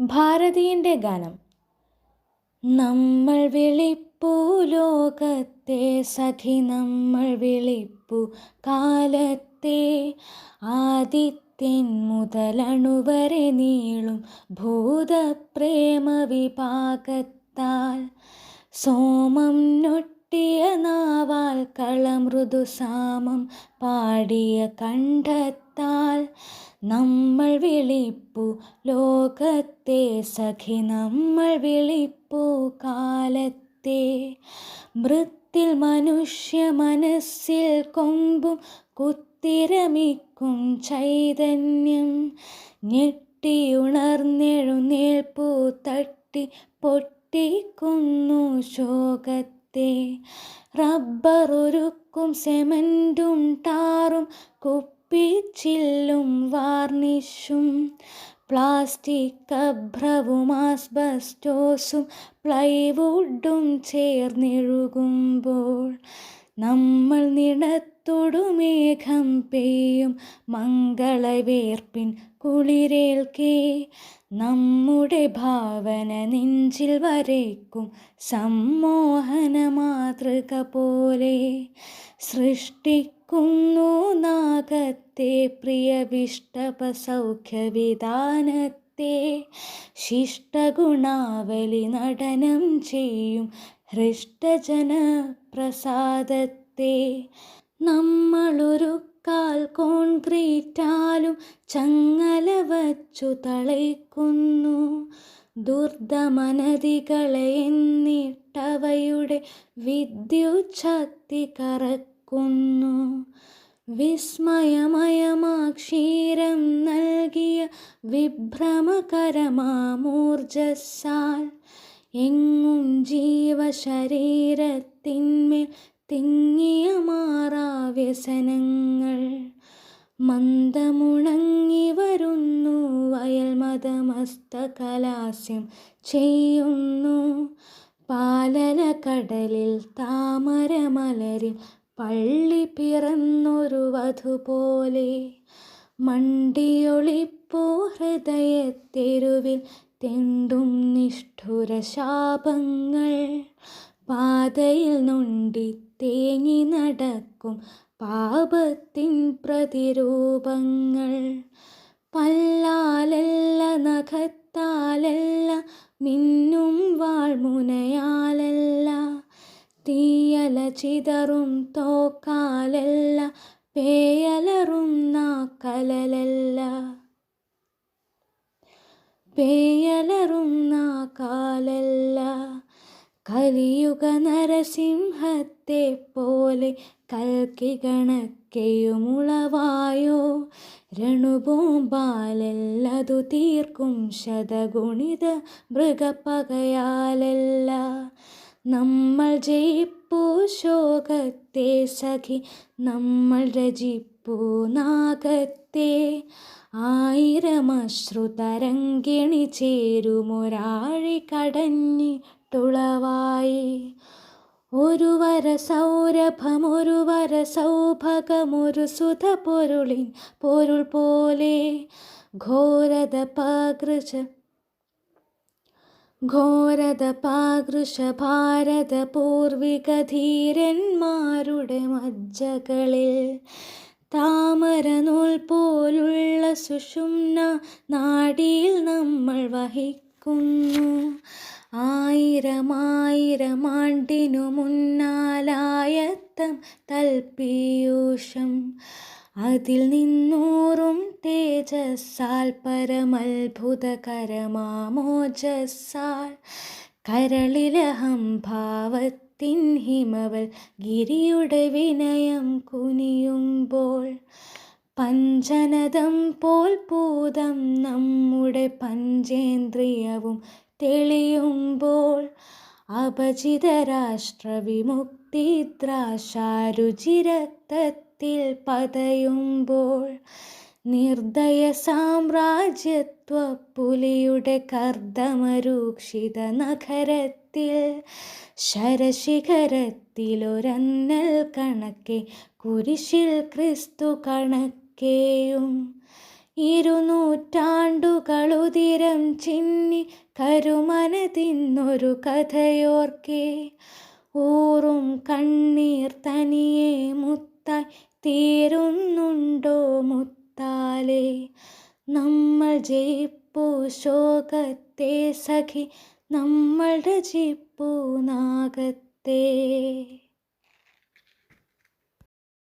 ഭാരതീയന്റെ ഗാനം. നമ്മൾ വിളിപ്പു ലോകത്തെ സഖി നമ്മൾ വിളിപ്പു കാലത്തെ. ആദിത്യൻ മുതലണുവരെ നീളും ഭൂതപ്രേമ വിഭാഗത്താൽ. സോമം നൊട്ടിയ നാവാൽ കളമൃദുസാമം പാടിയ കണ്ഠത്താൽ. നമ്മൾ വിളിപ്പു ലോകത്തെ സഖി നമ്മൾ വിളിപ്പു കാലത്തെ. മൃത്തിൽ മനുഷ്യ മനസ്സിൽ കൊമ്പും കുത്തിരമിക്കും ചൈതന്യം. ഞെട്ടിയുണർന്നെഴുന്നേൽപ്പു തട്ടി പൊട്ടിക്കുന്നു ശോകത്തെ. റബ്ബറൊരുക്കും സെമന്റും ടാറും കുപ്പിച്ചില്ലും വാർണിഷും പ്ലാസ്റ്റിക് അഭ്രവും ആസ്ബസ്റ്റോസും പ്ലൈവുഡും ചേർന്നിഴുകുമ്പോൾ നമ്മൾ നിടത്തൊടു മേഘം പെയ്യും മംഗളവേർപ്പിൻ കുളിരേൽക്കേ. നമ്മുടെ ഭാവന നെഞ്ചിൽ വരയ്ക്കും സമ്മോഹന മാതൃക പോലെ സൃഷ്ടിക്കുന്നു നാഗത്തെ പ്രിയ വിഷ്ടപ സൗഖ്യവിധാനത്തെ ശിഷ്ടഗുണാവലി നടനം ചെയ്യും ഹൃഷ്ടജന പ്രസാദത്തെ നമ്മളൊരു കാൽ കോൺക്രീറ്റാലും ചങ്ങല വച്ചു തളയ്ക്കുന്നു ദുർദമനദികളെ എന്നിട്ടവയുടെ വിദ്യുത് ശക്തി കറക്കുന്നു വിസ്മയമയമാക്ഷീരം നൽകിയ വിഭ്രമകരമാമൂർജസാൽ എങ്ങും ജീവശരീരത്തിന്മേൽ തിങ്ങിയ മാറാവ്യസനങ്ങൾ. മന്ദമുണങ്ങി വരുന്നു വയൽ മതമസ്തകലാസ്യം ചെയ്യുന്നു. പാലല കടലിൽ താമരമലരിൽ പള്ളി പിറന്നൊരു വധു പോലെ മണ്ടിയൊളിപ്പോ ഹൃദയത്തെരുവിൽ തെണ്ടും നിഷ്ഠുര ശാപങ്ങൾ. പാതയിൽ നൊണ്ടി തേങ്ങി നടക്കും പാപത്തിൻ പ്രതിരൂപങ്ങൾ. പല്ലാലല്ല നഖത്താലല്ല മിന്നും തീയല ചിതറും തോക്കാലല്ല പേയലറും നാക്കലല്ല പേയലറും കാലല്ല കലിയുഗ നരസിംഹത്തെ പോലെ കൽക്കി കണക്കെയുമുളവായോ? രണുബോംബാലല്ലതു തീർക്കും ശതഗുണിത മൃഗപ്പകയാലല്ല. നമ്മൾ ജയിപ്പൂ ശോകത്തെ സഖി നമ്മൾ രചിപ്പൂ നാഗത്തെ. ആയിരം അശ്രുതരംഗിണി ചേരുമൊരാഴി കടഞ്ഞിട്ടുളവായി. ഒരു വര സൗരഭമൊരു വര സൗഭകമൊരു സുധ പൊരുളിൻ പൊരുൾ പോലെ. ഘോരത പാകൃശ ഘോരത പാകൃശ ഭാരത പൂർവിക ധീരന്മാരുടെ മജ്ജകളിൽ. താമര നൂൽ പോലുള്ള സുഷുമ്ന നാടിയിൽ നമ്മൾ വഹിക്കുന്നു. ആയിരമായിരം ആണ്ടിനു മുന്നാലായത്തം തൽപീയൂഷം. അതിൽ നിന്നൂറും തേജസ്സാൽ പരമത്ഭുതകരമാമോജസ്സാൽ. കരളിലഹം ഭാവത്തിൻ ഹിമവൽ ഗിരിയുടെ വിനയം കുനിയുമ്പോൾ പഞ്ചനദം പോൽ പൂതം നമ്മുടെ പഞ്ചേന്ദ്രിയവും തെളിയുമ്പോൾ അപചിതരാഷ്ട്ര വിമുക്തിദ്രാശാരുചിരക്തത്തിൽ പതയുമ്പോൾ നിർദയ സാമ്രാജ്യത്വ പുലിയുടെ കർദ്ദമരൂക്ഷിത നഗരത്തിൽ ശരശിഖരത്തിലൊരന്നൽ കണക്കെ കുരിശിൽ ക്രിസ്തു കണക്കേയും ഇരുന്നൂറ്റാണ്ടുകളുതിരം ചിന്നി കരുമനതിന്നൊരു കഥയോർക്കെ ഊറും കണ്ണീർ തനിയെ മുത്തായി തീരുന്നുണ്ടോ മുത്താലേ? നമ്മൾ ജയിപ്പൂ ശോകത്തെ സഖി നമ്മൾ രചിപ്പു നാഗത്തെ.